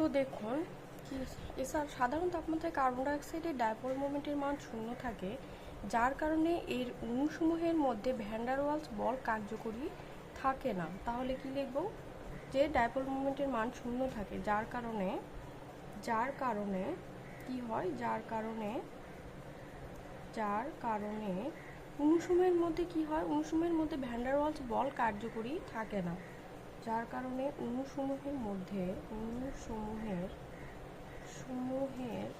তো দেখুন, কি এছাড়া সাধারণ তাপমাত্রায় কার্বন ডাইঅক্সাইডের ডাইপোল মোমেন্টের মান শূন্য থাকে, যার কারণে এর অণুসমূহের মধ্যে ভ্যান্ডারওয়ালস বল কার্যকরী থাকে না। তাহলে কি লিখব? যে ডাইপোল মোমেন্টের মান শূন্য থাকে, যার কারণে যার কারণে কি হয়? যার কারণে যার কারণে অণুসমূহের মধ্যে কি হয়? অণুসমূহের মধ্যে ভ্যান্ডারওয়ালস বল কার্যকরী থাকে না। যার কারণে অণুসমূহের মধ্যে, অণুসমূহের, সমূহের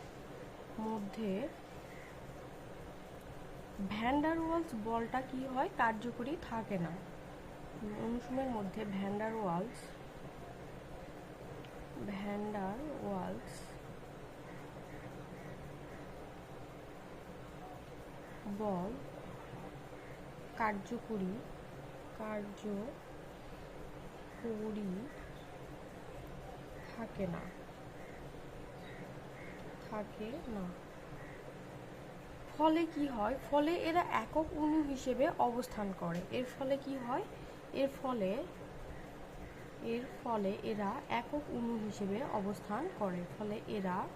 মধ্যে ভ্যান্ডারওয়ালস বলটা কি হয় কার্যকরী থাকে না। অণুসমূহের মধ্যে ভ্যান্ডারওয়ালস ভ্যান্ডারওয়ালস বল কার্যকরী কার্যকরী থাকে না। থাকে না। ফলে কি হয়? ফলে এরা একক অণু হিসেবে অবস্থান করে। এর ফলে কি হয়? এর ফলে এর ফলে এরা একক অণু হিসেবে অবস্থান করে। ফলে এরা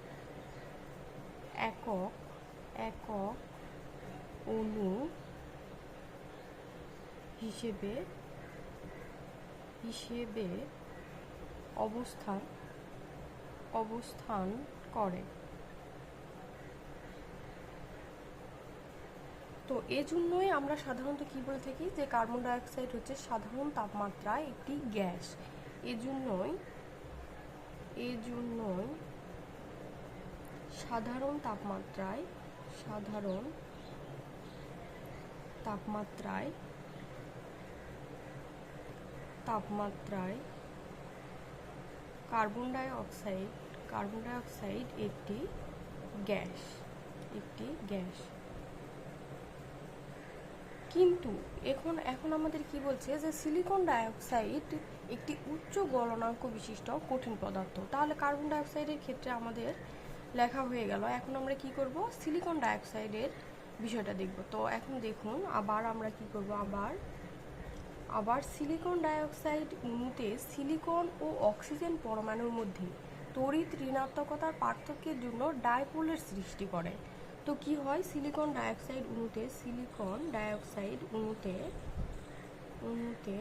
একক একক অণু হিসেবে হিসেবে অবস্থান অবস্থান করে। তো এজন্যই আমরা সাধারণত কি বলে থাকি? যে কার্বন ডাইঅক্সাইড হচ্ছে সাধারণ তাপমাত্রায় একটি গ্যাস। এজন্যই এজন্যই সাধারণ তাপমাত্রায় সাধারণ তাপমাত্রায় তাপমাত্রায় carbon dioxide carbon dioxide একটি গ্যাস একটি গ্যাস। কিন্তু এখন এখন আমাদের কি বলছে যে সিলিকন ডাইঅক্সাইড একটি উচ্চ গলনাঙ্ক বিশিষ্ট কঠিন পদার্থ। তাহলে কার্বন ডাইঅক্সাইডের ক্ষেত্রে আমাদের লেখা হয়ে গেল, এখন আমরা কি করব? সিলিকন ডাইঅক্সাইডের বিষয়টা দেখব। তো এখন দেখুন, আবার আমরা কি করব? আবার আবার সিলিকন ডাইঅক্সাইড অণুতে সিলিকন ও অক্সিজেন পরমাণুর মধ্যে তড়িৎ ঋণাত্মকতার পার্থক্যের জন্য ডাইপোলের সৃষ্টি করে। তো কি হয়? সিলিকন ডাইঅক্সাইড অণুতে সিলিকন ডাইঅক্সাইড অণুতে অণুতে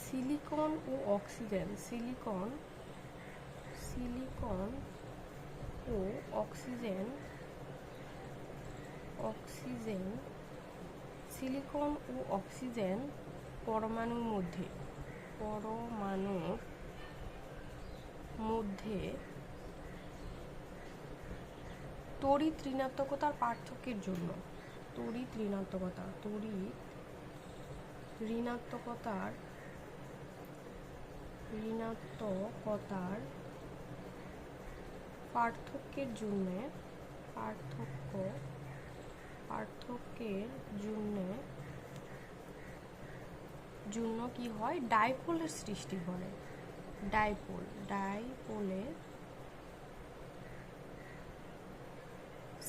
সিলিকন ও অক্সিজেন, সিলিকন সিলিকন ও অক্সিজেন অক্সিজেন সিলিকন ও অক্সিজেন পরমাণুর মধ্যে পরমাণুর মধ্যে তড়িৎ ঋণাত্মকতার পার্থক্যের জন্য, তড়িৎ ঋণাত্মকতা, তড়িৎ ঋণাত্মকতার ঋণাত্মকতার পার্থক্যের জন্য পার্থক্য পার্থক্যের জন্য জন্য কি হয়? ডাইপোলের সৃষ্টি করে ডাইপোল ডাইপোলের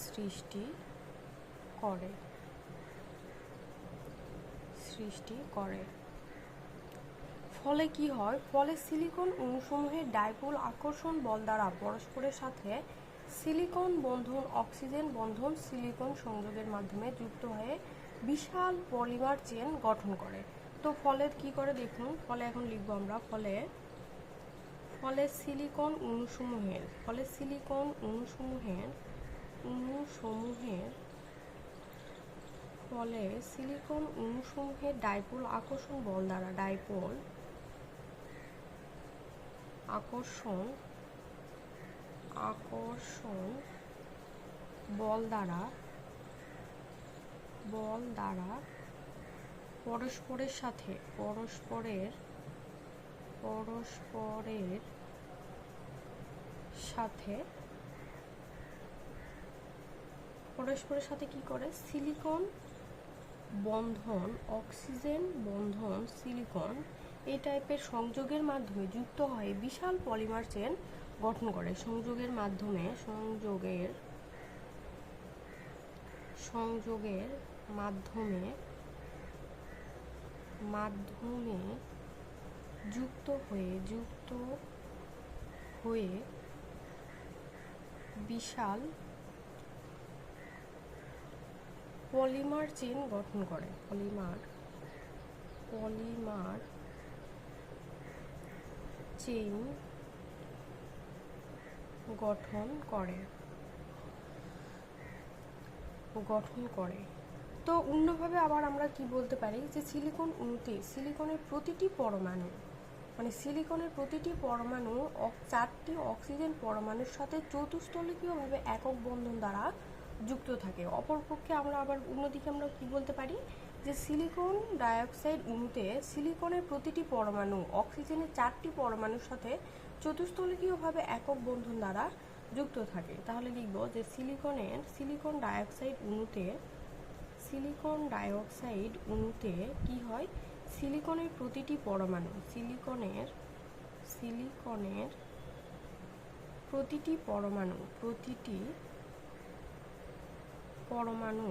সৃষ্টি করে। সৃষ্টি করে। ফলে কি হয়? ফলে সিলিকন অণুসমূহের ডাইপোল আকর্ষণ বল দ্বারা পরস্পরের সাথে সিলিকন বন্ধন, অক্সিজেন বন্ধন, সিলিকন সংযোগের মাধ্যমে যুক্ত হয়ে বিশাল পলিমার চেন গঠন করে। তো ফলে কি করে দেখুন? ফলে এখন লিখব আমরা, ফলে ফলে সিলিকন অণুসমূহের ফলে সিলিকন অণুসমূহের অণুসমূহের ফলে সিলিকন অণুসমূহের ডাইপোল আকর্ষণ বল দ্বারা, ডাইপোল আকর্ষণ আকর্ষণ বল দ্বারা বল দ্বারা পরস্পরের সাথে, পরস্পরের পরস্পরের সাথে পরস্পরের সাথে কি করে? সিলিকন বন্ধন, অক্সিজেন বন্ধন, সিলিকন এই টাইপের সংযোগের মাধ্যমে যুক্ত হয় বিশাল পলিমার চেন গঠন করে। সংযোগের মাধ্যমে সংযোগের সংযোগের মাধ্যমে মাধ্যমে যুক্ত হয়ে যুক্ত হয়ে বিশাল পলিমার চেন গঠন করে। পলিমার পলিমার চেইন গঠন করে। গঠন করে। তো অন্যভাবে আবার আমরা কি বলতে পারি যে সিলিকন অণুতে সিলিকনের প্রতিটি পরমাণু মানে সিলিকনের প্রতিটি পরমাণু চারটি অক্সিজেন পরমাণুর সাথে চতুস্তলিকীয়ভাবে একক বন্ধন দ্বারা যুক্ত থাকে। অপরপক্ষে আমরা আবার অন্যদিকে আমরা কি বলতে পারি? যে সিলিকন ডাইঅক্সাইড অণুতে সিলিকনের প্রতিটি পরমাণু, অক্সিজেনের চারটি পরমাণুর সাথে চতুস্তলিকীয়ভাবে একক বন্ধন দ্বারা যুক্ত থাকে। তাহলে লিখব যে সিলিকনের সিলিকন ডাইঅক্সাইড অণুতে সিলিকন ডাইঅক্সাইড অণুতে কি হয়? সিলিকনের প্রতিটি পরমাণু, সিলিকনের সিলিকনের প্রতিটি পরমাণু প্রতিটি পরমাণু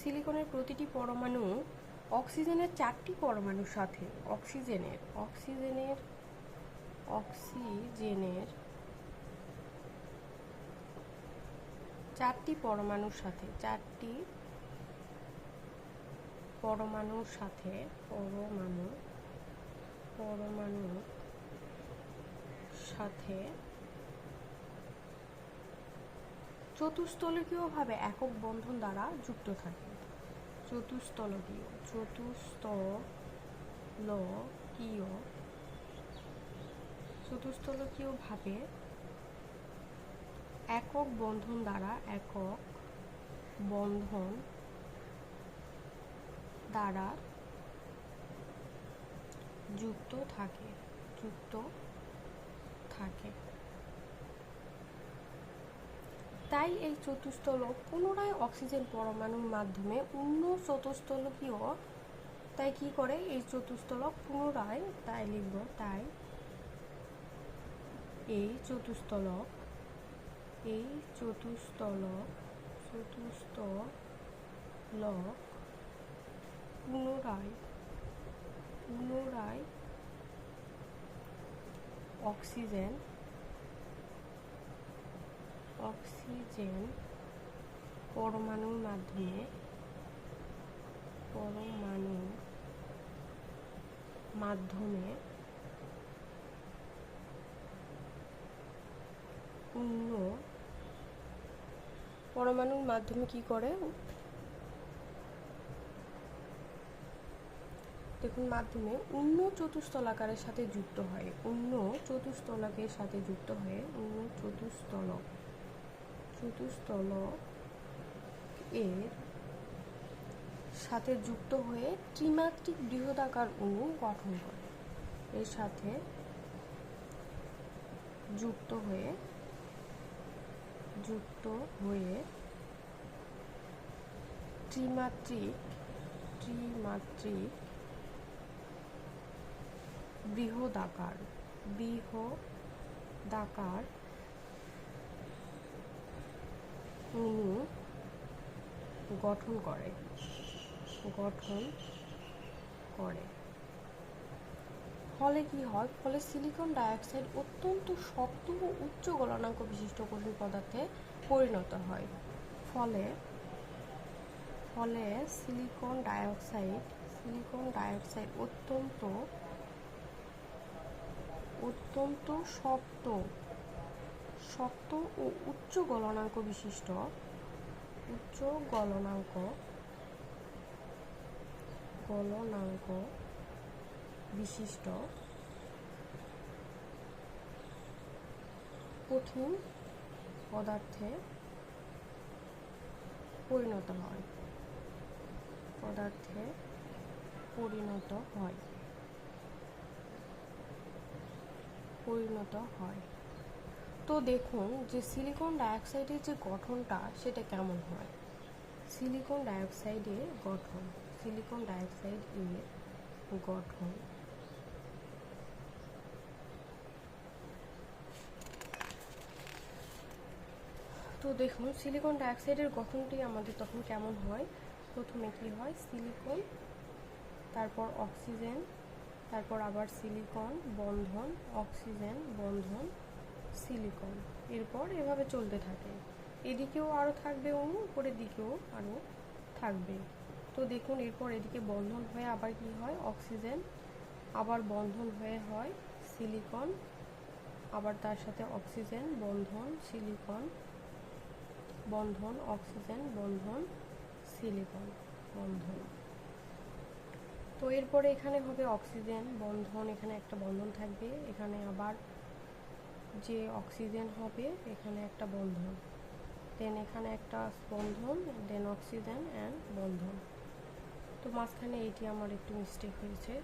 সিলিকনের প্রতিটি পরমাণু অক্সিজেনের চারটি পরমাণুর সাথে অক্সিজেনের অক্সিজেনের অক্সিজেনের চারটি পরমাণুর সাথে, চারটি পরমাণুর সাথে পরমাণু, পরমাণুর সাথে চতুস্তলকীয়ভাবে একক বন্ধন দ্বারা যুক্ত থাকে। চতুস্তলকীয় চতুস্তলকীয় চতুস্তলকীয়ভাবে একক বন্ধন দ্বারা একক বন্ধন দ্বারা যুক্ত থাকে যুক্ত থাকে। তাই এই চতুস্তলক পুনরায় অক্সিজেন পরমাণুর মাধ্যমে অন্য চতুস্তলকীয় তাই কি করে? এই চতুস্তলক পুনরায়, তাই লিখব, তাই। এই চতুস্তলক এই চতুস্তলক চতুস্তলক পুনরায় পুনরায় অক্সিজেন অক্সিজেন পরমাণুর মাধ্যমে পরমাণুর মাধ্যমে অন্য পরমাণুর মাধ্যমে কি করে? দেখুন, মাধ্যমে অন্য চতুস্তলাকারের সাথে যুক্ত হয়। অন্য চতুস্তলাকের সাথে যুক্ত হয়ে অন্য চতুস্তলক চতুস্তলক এর সাথে যুক্ত হয়ে ত্রিমাত্রিক বৃহদাকার অণু গঠন করে। এর সাথে যুক্ত হয়ে যুক্ত হয়ে ত্রিমাত্রিক ত্রিমাত্রিক বৃহদাকার বৃহদাকার অণু গঠন করে। গঠন করে। ফলে কি হয়? ফলে সিলিকন ডাইঅক্সাইড অত্যন্ত শক্ত ও উচ্চ গলনাঙ্ক বিশিষ্ট কঠিন পদার্থে পরিণত হয়। ফলে ফলে সিলিকন ডাইঅক্সাইড সিলিকন ডাইঅক্সাইড অত্যন্ত অত্যন্ত শক্ত শক্ত ও উচ্চ গলনাঙ্ক বিশিষ্ট। উচ্চ গলনাঙ্ক গলনাঙ্ক বিশিষ্ট। কঠিন পদার্থে পরিণত হয়। পদার্থে পরিণত হয়। পরিণত হয়। তো দেখুন যে সিলিকন ডাইঅক্সাইডের যে গঠনটা, সেটা কেমন হয়? সিলিকন ডাইঅক্সাইডের গঠন সিলিকন ডাইঅক্সাইড এর গঠন। তো দেখুন সিলিকন ডাইঅক্সাইডের গঠনটি আমাদের তখন কেমন হয়? প্রথমে কি হয়? সিলিকন তারপর অক্সিজেন তারপর আবার সিলিকন বন্ধন অক্সিজেন বন্ধন। সিলিকন এরপর এভাবে চলতে থাকে। এদিকেও আরও থাকবে অণু, উপরের দিকেও আরও থাকবে। তো দেখুন, এরপর এদিকে বন্ধন হয়ে আবার কি হয়? অক্সিজেন আবার বন্ধন হয়ে হয় সিলিকন আবার তার সাথে অক্সিজেন, বন্ধন সিলিকন বন্ধন, অক্সিজেন, বন্ধন সিলিকন বন্ধন। তো এরপরে এখানে হবে অক্সিজেন, বন্ধন, এখানে একটা বন্ধন থাকবে। এখানে আবার যে অক্সিজেন হবে, এখানে একটা বন্ধন। দেন এখানে একটা বন্ধন দেন অক্সিজেন অ্যান্ড বন্ধন। তো মাঝখানে এটি আমার একটু মিস্টেক হয়েছে।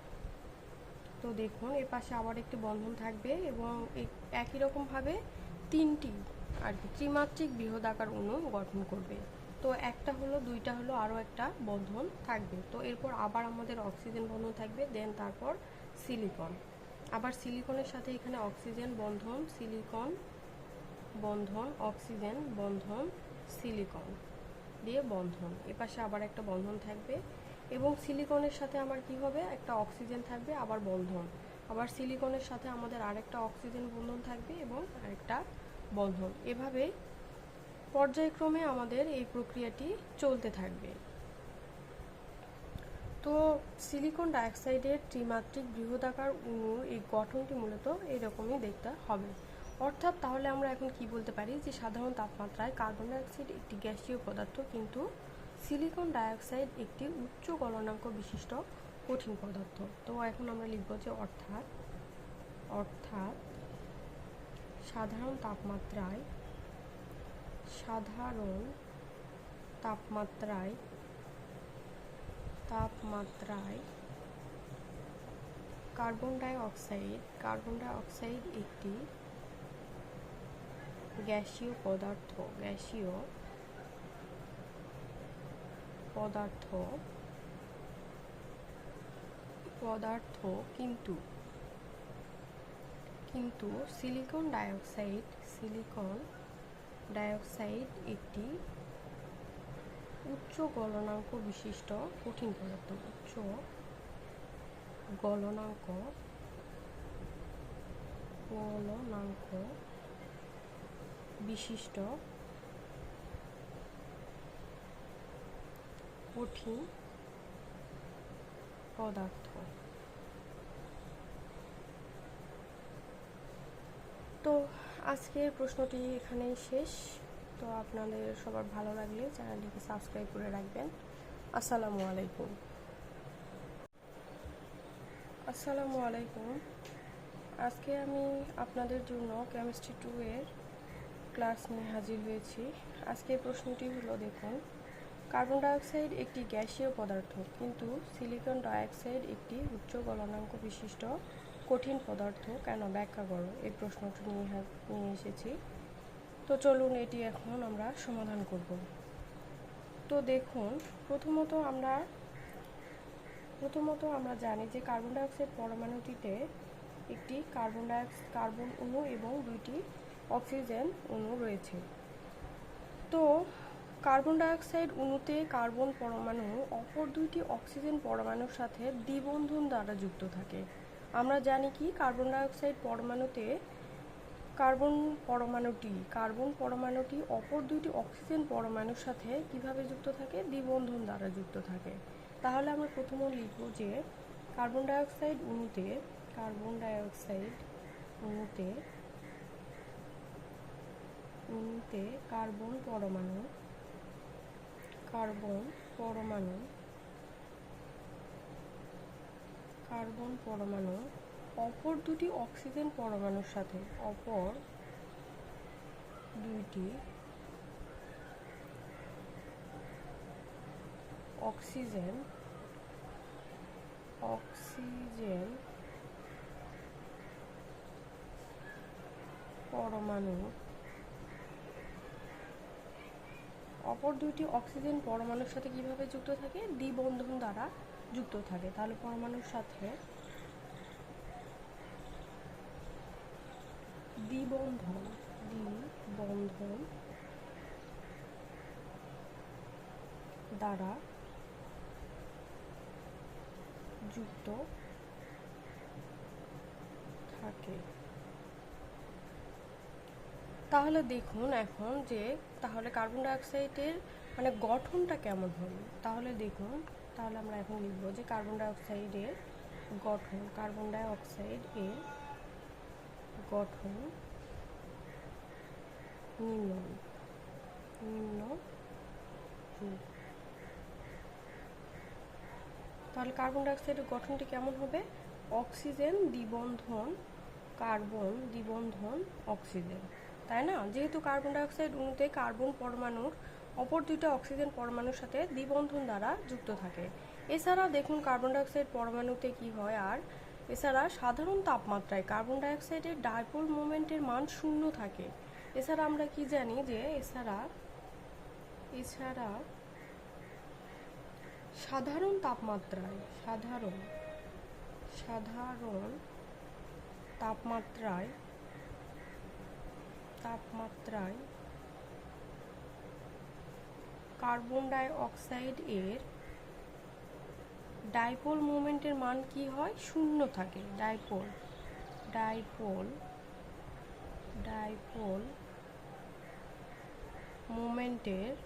তো দেখুন, এর পাশে আবার একটি বন্ধন থাকবে এবং একই রকমভাবে তিনটি আর কি, ত্রিমাত্রিক বৃহদাকার অণু গঠন করবে। তো একটা হলো, দুইটা হলো, আরও একটা বন্ধন থাকবে। তো এরপর আবার আমাদের অক্সিজেন বন্ধন থাকবে দেন তারপর সিলিকন আবার সিলিকনের সাথে এখানে অক্সিজেন বন্ধন, সিলিকন বন্ধন, অক্সিজেন বন্ধন, সিলিকন দিয়ে বন্ধন। এপাশে আবার একটা বন্ধন থাকবে এবং সিলিকনের সাথে আমার কি হবে? একটা অক্সিজেন থাকবে, আবার বন্ধন। আবার সিলিকনের সাথে আমাদের আরেকটা অক্সিজেন বন্ধন থাকবে এবং আরেকটা বন্ধন। এভাবে পর্যায়ক্রমে আমাদের এই প্রক্রিয়াটি চলতে থাকবে। তো সিলিকন ডাইঅক্সাইডের ত্রিমাত্রিক বৃহদাকার অণুর এই গঠনটি মূলত এরকমই দেখতে হবে। অর্থাৎ তাহলে আমরা এখন কি বলতে পারি যে সাধারণ তাপমাত্রায় কার্বন ডাইঅক্সাইড একটি গ্যাসীয় পদার্থ কিন্তু সিলিকন ডাইঅক্সাইড একটি উচ্চ গলনাঙ্ক বিশিষ্ট কঠিন পদার্থ। তো এখন আমরা লিখব যে অর্থাৎ অর্থাৎ সাধারণ তাপমাত্রায় সাধারণ তাপমাত্রায় তাপমাত্রায় carbon dioxide carbon dioxide একটি গ্যাসীয় পদার্থ গ্যাসীয় পদার্থ পদার্থ কিন্তু কিন্তু সিলিকন ডাইঅক্সাইড সিলিকন ডাইঅক্সাইড একটি উচ্চ গলনাঙ্ক বিশিষ্ট, কঠিন পদার্থ উচ্চ গলনাঙ্ক গলনাঙ্ক বিশিষ্ট, কঠিন পদার্থ। তো আজকের প্রশ্নটি এখানেই শেষ। তো আপনাদের সবার ভালো লাগলে চ্যানেলটিকে সাবস্ক্রাইব করে রাখবেন। আসসালামু আলাইকুম। আসসালামু আলাইকুম। আজকে আমি আপনাদের জন্য কেমিস্ট্রি টু এর ক্লাস নিয়ে হাজির হয়েছি। আজকের প্রশ্নটি হলো, দেখুন কার্বন ডাইঅক্সাইড একটি গ্যাসীয় পদার্থ, কিন্তু সিলিকন ডাইঅক্সাইড একটি উচ্চ গলনাঙ্ক বিশিষ্ট কঠিন পদার্থ। কেন? ব্যাখ্যা করো। এই প্রশ্নটি নিয়ে নিয়ে এসেছি। তো চলুন এটি এখন আমরা সমাধান করব। তো দেখুন, প্রথমত আমরা প্রথমত আমরা জানি যে কার্বন ডাইঅক্সাইড পরমাণুটিতে একটি কার্বন ডাইঅক্স কার্বন অণু এবং দুইটি অক্সিজেন অণু রয়েছে। তো কার্বন ডাইঅক্সাইড অণুতে কার্বন পরমাণু, অপর দুইটি অক্সিজেন পরমাণুর সাথে দ্বিবন্ধন দ্বারা যুক্ত থাকে। আমরা জানি কি কার্বন ডাইঅক্সাইড পরমাণুতে কার্বন পরমাণুটি কার্বন পরমাণুটি অপর দুইটি অক্সিজেন পরমাণুর সাথে কীভাবে যুক্ত থাকে? দ্বিবন্ধন দ্বারা যুক্ত থাকে। তাহলে আমরা প্রথমে লিখব যে কার্বন ডাইঅক্সাইড অণুতে, কার্বন ডাইঅক্সাইড অণুতে অণুতে কার্বন পরমাণু কার্বন পরমাণু কার্বন পরমাণু অপর দুটি অক্সিজেন পরমাণুর সাথে, অপর দুইটি অক্সিজেন অক্সিজেন পরমাণু, অপর দুইটি অক্সিজেন পরমাণুর সাথে কীভাবে যুক্ত থাকে? দ্বিবন্ধন দ্বারা যুক্ত থাকে। তাহলে পরমাণুর সাথে দ্বিবন্ধন দ্বিবন্ধন দ্বারা যুক্ত থাকে। তাহলে দেখুন এখন যে, তাহলে কার্বন ডাইঅক্সাইডের মানে গঠনটা কেমন হবে তাহলে দেখুন, তাহলে আমরা এখন লিখব যে কার্বন ডাইঅক্সাইডের গঠন কার্বন ডাইঅক্সাইড এর গঠন। নিম্ন। নিম্ন। তাহলে কার্বন ডাইঅক্সাইডের গঠনটি কেমন হবে? অক্সিজেন দ্বিবন্ধন কার্বন দ্বিবন্ধন অক্সিজেন তাই না? যেহেতু কার্বন ডাইঅক্সাইড অণুতে কার্বন পরমাণুর অপর দুইটা অক্সিজেন পরমাণুর সাথে দ্বিবন্ধন দ্বারা যুক্ত থাকে। এছাড়া দেখুন কার্বন ডাইঅক্সাইড পরমাণুতে কি হয়? আর এছাড়া সাধারণ তাপমাত্রায় কার্বন ডাইঅক্সাইডের ডাইপোল মোমেন্টের মান শূন্য থাকে। এছাড়া আমরা কি জানি যে এছাড়া এছাড়া সাধারণ তাপমাত্রায়, সাধারণ সাধারণ তাপমাত্রায় তাপমাত্রায় কার্বন ডাই অক্সাইড এর ডাইপোল মোমেন্টের মান কি হয়? শূন্য থাকে। ডাইপোল ডাইপোল ডাইপোল মোমেন্টের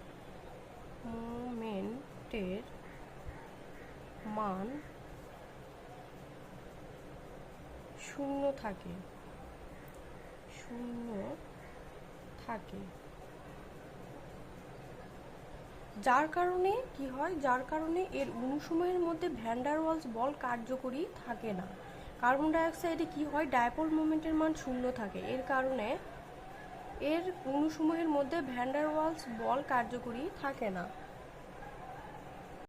মোমেন্টের মান শূন্য থাকে। শূন্য থাকে। যার কারণে কি হয়? যার কারণে এর অনুসময়ের মধ্যে ভ্যান্ডারওয়ালস বল কার্যকরী থাকে না। কার্বন ডাইঅক্সাইডে কি হয়? ডাইপোল মোমেন্টের মান শূন্য থাকে। এর কারণে এর অনুসময়ের মধ্যে ভ্যান্ডারওয়ালস বল কার্যকরী থাকে না।